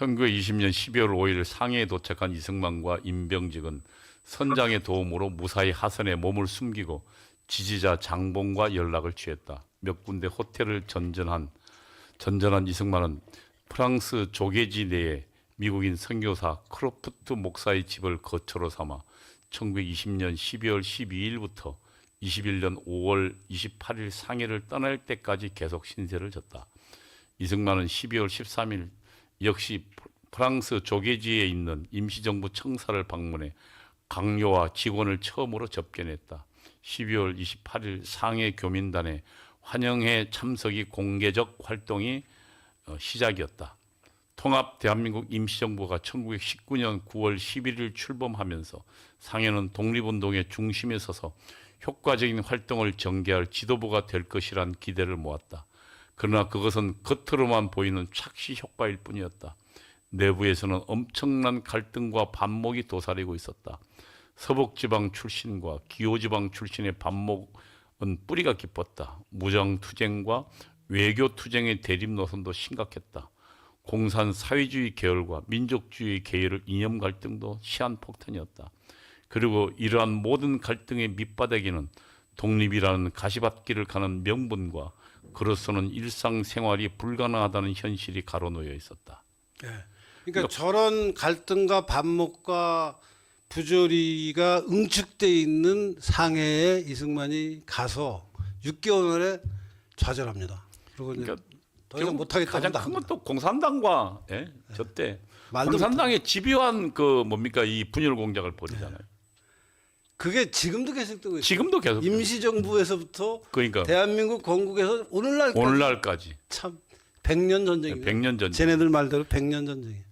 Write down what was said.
1920년 12월 5일 상해에 도착한 이승만과 임병직은 선장의 도움으로 무사히 하선에 몸을 숨기고 지지자 장봉과 연락을 취했다. 몇 군데 호텔을 전전한 전전한 이승만은 프랑스 조개지 내에 미국인 선교사 크로프트 목사의 집을 거처로 삼아 1920년 12월 12일부터 21년 5월 28일 상해를 떠날 때까지 계속 신세를 졌다. 이승만은 12월 13일 역시 프랑스 조개지에 있는 임시정부 청사를 방문해 강요와 직원을 처음으로 접견했다. 12월 28일 상해 교민단의 환영회 참석이 공개적 활동이 어, 시작이었다. 통합 대한민국 임시정부가 1919년 9월 11일 출범하면서 상해는 독립운동의 중심에 서서 효과적인 활동을 전개할 지도부가 될 것이란 기대를 모았다. 그러나 그것은 겉으로만 보이는 착시 효과일 뿐이었다. 내부에서는 엄청난 갈등과 반목이 도사리고 있었다. 서북지방 출신과 기호지방 출신의 반목은 뿌리가 깊었다. 무장투쟁과 외교투쟁의 대립 노선도 심각했다. 공산 사회주의 계열과 민족주의 계열의 이념 갈등도 시한폭탄이었다. 그리고 이러한 모든 갈등의 밑바닥에는 독립이라는 가시밭길을 가는 명분과 그로서는 일상생활이 불가능하다는 현실이 가로놓여 있었다. 예. 그러니까 저런 갈등과 반목과 부조리가 응축돼 있는 상해에 이승만이 가서 6개월 만에 좌절합니다. 그리고 그러니까 더 이상 못하겠다고 가장 큰 건 또 공산당과 예? 저때 말도 공산당의 집요한 그 뭡니까 이 분열 공작을 벌이잖아요. 그게 지금도 계속되고 있어요. 지금도 계속 임시정부에서부터 그러니까 대한민국 건국에서 오늘날까지 오늘날까지 참 100년 전쟁이에요. 100년 전 쟤네들 말대로 100년 전쟁이에요.